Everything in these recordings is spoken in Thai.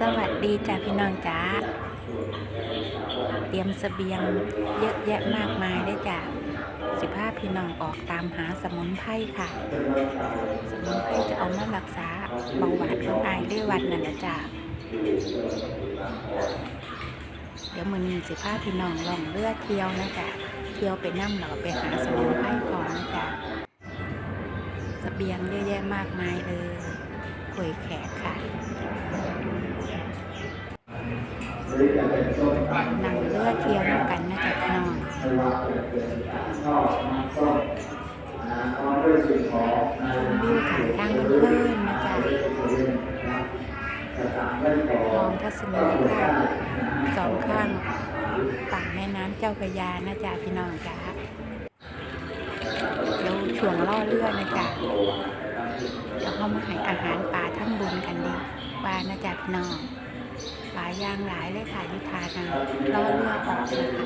สวัสดีจ้าพี่น้องจ้าเตรียมสเสบียงเยอะแยะมากมายได้จ้ะสิพาพี่น้องออกตามหาสมุนไพรค่ะ สมุนไพรจะเอามารักษาเบาหวานของอายด้วยวันนั่นแหละจ้ะเดี๋ยวมือนี้สิพาพี่น้องลองเลือเที่ยวนะจ๊ะเที่ยวไปนั่งแล้วก็ไปหาสมุนไพรก่อนนะจ๊ะเสบียงเยอะแยะมากมายเลยหวยแขกค่ะ นั่งเรือเที่ยวกันนะจ๊ะพี่น้องวิวถ่ายทางเพลินนะจ๊ะมองทัศนียภาพสองข้างฝั่งแม่น้ำเจ้าพระยานะจ๊ะพี่น้องจ้าเดี๋ยวช่วงล่อเรือนะจ๊ะเดี๋ยวเขามาให้อาหารปลาทั้งบุญกันดีปลานะจ๊ะพี่น้อง ปลาย่างหลายเลยค่ะยุทานาล่อเรือออกนะคะ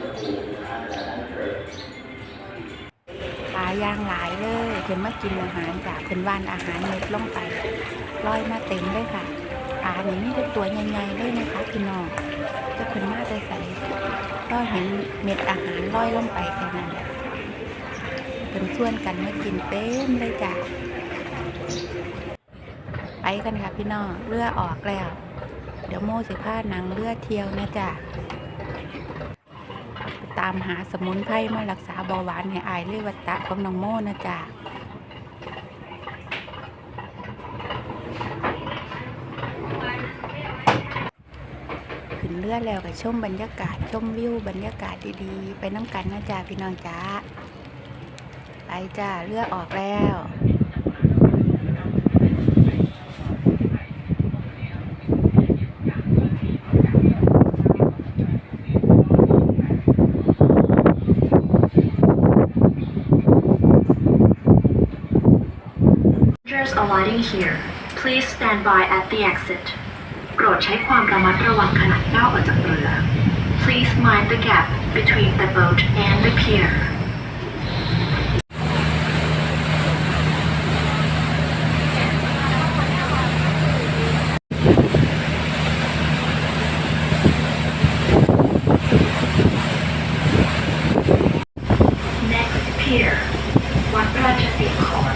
ปลาย่างหลายเลยเพิ่นมากินอาหารจากเพิ่นว่านอาหารเม็ดลงไปลอยมาเต็มเลยค่ะปลานี่มีแต่ตัวใหญ่ๆเลยนะคะพี่น้องจะเพิ่นมาจะใส่ก็เห็นเม็ดอาหารลอยลงไปแค่นั้นแหละเพิ่วนกันมากินเต็มเลยจ้ะไปกันค่ะพี่น้องเรือออกแล้ว เดี๋ยวโม่สิพาหนังเลือดเที่ยวนะจ๊ะตามหาสมุนไพรมารักษาเบาหวานให้อายเลือวัตตะของน้องโม่นะจ๊ะขึ้นเรือดแล้วก็ชมบรรยากาศชมวิวบรรยากาศดีๆ ไปน้ำกันนะจ๊ะพี่น้องจ้าไปจ้าเรือดออกแล้ว Passengers alighting here, please stand by at the exit. โปรดใช้ความระมัดระวังขณะก้าวออกจากเรือ Please mind the gap between the boat and the pier. 'Next pier วัดราชสีขอน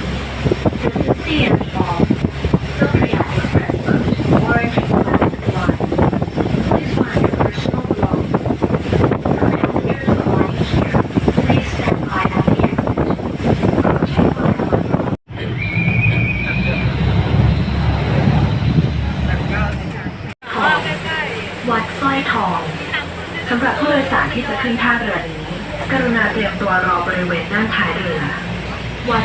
วัดสร้อยทอง สำหรับผู้โดยสารที่จะขึ้นท่าเรือนี้ กรุณาเตรียมตัวรอบริเวณด้านท้ายเรือ วัด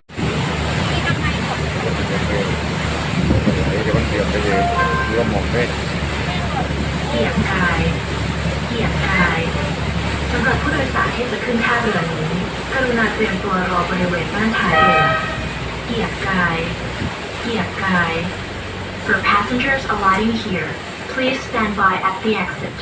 เดี๋ยวมันเตรียมไปเลยเรือหมกได้เกียรติกายเกียรติกายสำหรับผู้โดยสารที่จะขึ้นท่าเรือนี้กรุณาเตรียมตัวรอบริเวณด้านท้ายเรือเกียรติกายเกียรติกาย For passengers alighting here, please stand by at the exit.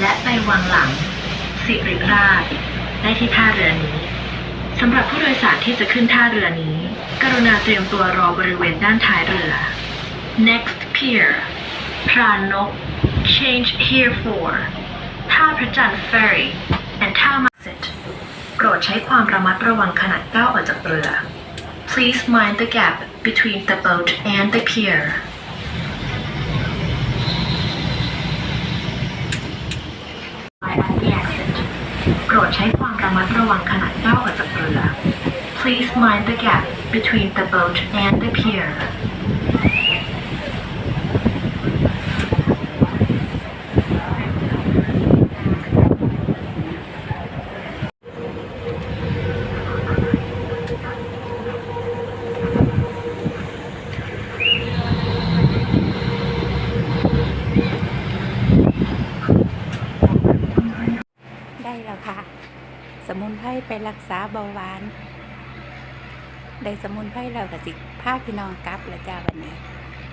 และไปวังหลัง สิริราช ได้ ที่ท่าเรือนี้สำหรับผู้โดยสารที่จะขึ้นท่าเรือนี้ กรุณาเตรียมตัวรอบริเวณด้านท้ายเรือ next pier พรานก change here for ท่าพระจันทร์ ferry and ท่ามาสิตโปรดใช้ความระมัดระวังขณะก้าวออกจากเรือ please mind the gap between the boat and the pier at ดใช้ความระมัดระวังขณะก้าวออกจากเรือ Please mind the gap between the boat and the pier. ไพรไปรักษาเบาหวาน ได้สมุนไพรแล้วก็สิพาาพี่น้องกลับแล้วจ้าวันนี้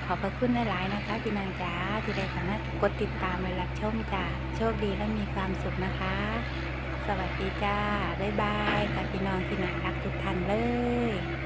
ขอบพระคุณหลายๆนะคะ พี่น้องจ้าที่ได้สามารถกดติดตามและรับชมจ้าโชคดีและมีความสุขนะคะ สวัสดีจ้าบ๊ายบายค่ะพี่น้องที่น่ารักทุกท่านเลย